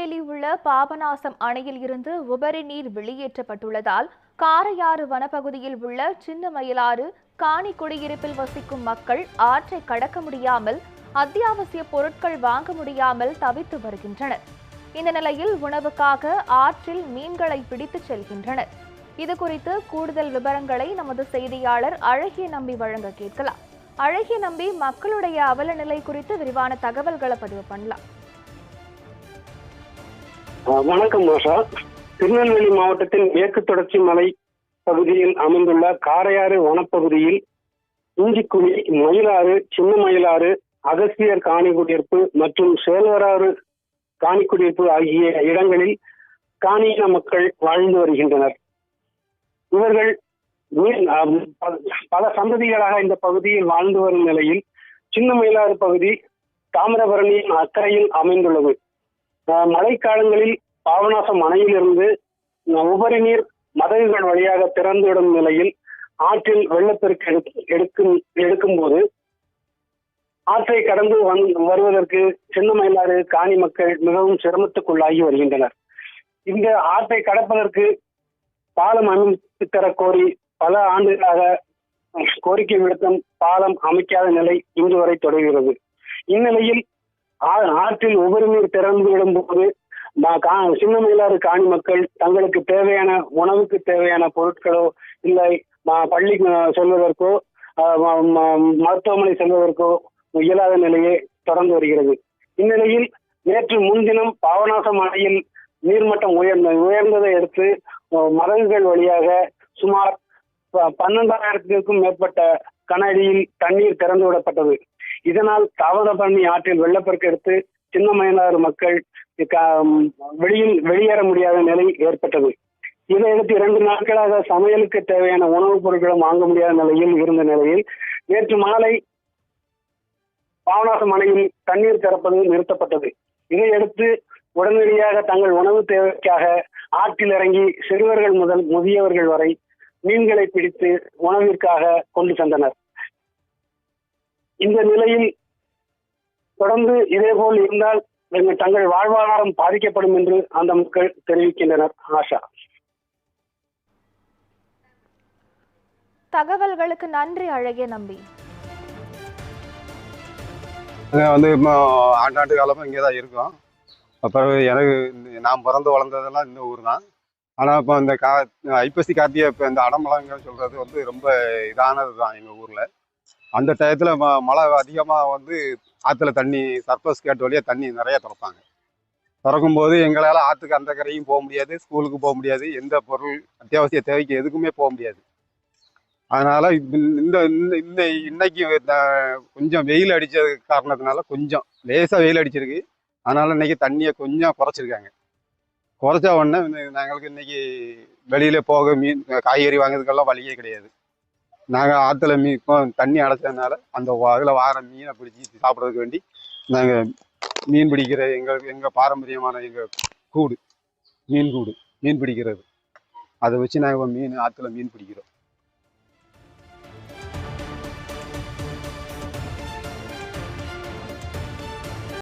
திருநெல்வேலி உள்ள பாபநாசம் அணையில் இருந்து உபரி நீர் வெளியேற்றப்பட்டுள்ளதால் காரையாறு வனப்பகுதியில் உள்ள சின்ன மயிலாறு காணி குடியிருப்பில் வசிக்கும் மக்கள் ஆற்றை கடக்க முடியாமல் அத்தியாவசிய பொருட்கள் வாங்க முடியாமல் தவித்து வருகின்றனர். இந்த நிலையில் உணவுக்காக ஆற்றில் மீன்களை பிடித்துச் செல்கின்றனர். இது குறித்து கூடுதல் விவரங்களை நமது செய்தியாளர் அழகிய நம்பி வழங்க கேட்கலாம். அழகிய நம்பி மக்களுடைய அவல நிலை குறித்து விரிவான தகவல்களை பதிவு பண்ணலாம். வணக்கம் ஆஷா திருநெல்வேலி மாவட்டத்தின் மேற்கு தொடர்ச்சி மலை பகுதியில் அமைந்துள்ள காரையாறு வனப்பகுதியில் இஞ்சிக்குழி மயிலாறு சின்ன மயிலாறு அகஸ்தியர் காணி குடியிருப்பு மற்றும் சேல்வராறு காணி குடியிருப்பு ஆகிய இடங்களில் காணியின மக்கள் வாழ்ந்து வருகின்றனர். இவர்கள் பல- சந்ததிகளாக இந்த பகுதியில் வாழ்ந்து வரும் நிலையில் சின்ன மயிலாறு பகுதி தாமிரபரணியின் அக்கறையில் அமைந்துள்ளது. மழைக்காலங்களில் பாபநாசம் அணையிலிருந்து உபரி நீர் மதகுகள் வழியாக திறந்துவிடும் நிலையில் ஆற்றில் வெள்ளப்பெருக்கு எடுக்கும் எடுக்கும் போது ஆற்றை கடந்து வந்- வருவதற்கு சின்னமயிலாறு காணி மக்கள் மிகவும் சிரமத்துக்குள்ளாகி வருகின்றனர். இந்த ஆற்றை கடப்பதற்கு பாலம் அமைத்து தர கோரி பல ஆண்டுகளாக கோரிக்கை விடுத்தும் பாலம் அமைக்காத நிலை இன்று வரை தொடர்கிறது. இந்நிலையில் ஆற்றில் உபரி நீர் திறந்து விடும்போது ம- கா- சின்ன மயிலாறு காணி மக்கள் தங்களுக்கு தேவையான உணவுக்கு தேவையான பொருட்களோ இல்லை பள்ளி செல்வதற்கோ ம- மருத்துவமனை செல்வதற்கோ இயலாத நிலையே தொடர்ந்து வருகிறது. இந்நிலையில் நேற்று முன்தினம் பாவநாசம் அணையில் நீர்மட்டம் உயர்ந்த உயர்ந்ததை அடுத்து அஹ், மதகுகள் வழியாக சுமார் ப- பன்னெண்டாயிரத்திற்கும் மேற்பட்ட கனஅடியில் தண்ணீர் திறந்து விடப்பட்டது. இதனால் தாமிரபரணி ஆற்றில் வெள்ளப்பெருக்கு எடுத்து சின்ன மயிலாறு மக்கள் வெளியில் வெளியேற முடியாத நிலை ஏற்பட்டது. இதையடுத்து இரண்டு நாட்களாக சமையலுக்கு தேவையான உணவுப் பொருட்களும் வாங்க முடியாத நிலையில் இருந்த நிலையில் நேற்று மாலை பாவநாசம் அணையில் தண்ணீர் திறப்பது நிறுத்தப்பட்டது. இதையடுத்து உடனடியாக தங்கள் உணவு தேவைக்காக ஆற்றில் இறங்கி சிறுவர்கள் முதல் முதியவர்கள் வரை மீன்களை பிடித்து உணவிற்காக கொண்டு சென்றனர். இந்த நிலையில் தொடர்ந்து இதேபோல் இருந்தால் எங்கள் தங்கள் வாழ்வாதாரம் பாதிக்கப்படும் என்று அந்த மக்கள் தெரிவிக்கின்றனர். ஆஷா. தகவல்களுக்கு நன்றி அழகிய நம்பி. வந்து இப்போ ஆண்டாண்டு காலமாக இங்கே தான் இருக்கோம். அப்புறம் எனக்கு நான் பிறந்து வளர்ந்ததெல்லாம் இந்த ஊர் தான். ஆனால் இப்போ இந்த கா ஐப்பசி கார்த்திகை இப்போ இந்த அடமலங்க சொல்கிறது வந்து ரொம்ப இதானது தான் எங்கள் ஊரில். அந்த டயத்தில் ம மழை அதிகமாக வந்து ஆற்றுல தண்ணி சர்ப்ளஸ் கேட்டு வழியாக தண்ணி நிறைய திறப்பாங்க. திறக்கும்போது எங்களால் ஆற்றுக்கு அந்த கரையும் போக முடியாது ஸ்கூலுக்கு போக முடியாது எந்த பொருள் அத்தியாவசிய தேவைக்கு எதுக்குமே போக முடியாது. அதனால் இந்த இந்த இந்த- இன்னைக்கு கொஞ்சம் வெயில் அடித்தது காரணத்தினால கொஞ்சம் லேசாக வெயில் அடிச்சிருக்கு. அதனால் இன்னைக்கு தண்ணியை கொஞ்சம் குறைச்சிருக்காங்க. குறைச்ச உடனே நாங்களுக்கு இன்னைக்கு வெளியில் போக மீன் காய்கறி வாங்குறதுக்கெல்லாம் வழியே கிடையாது. நாங்கள் ஆற்றுல மீன் தண்ணி அடைச்சதுனால அந்த அதில் வார மீனை பிடிச்சி சாப்பிட்றதுக்கு வேண்டி நாங்கள் மீன் பிடிக்கிற எங்கள் எங்கள் பாரம்பரியமான எங்கள் கூடு மீன் கூடு மீன் பிடிக்கிறது. அதை வச்சு நாங்கள் மீன் ஆற்றுல மீன் பிடிக்கிறோம்.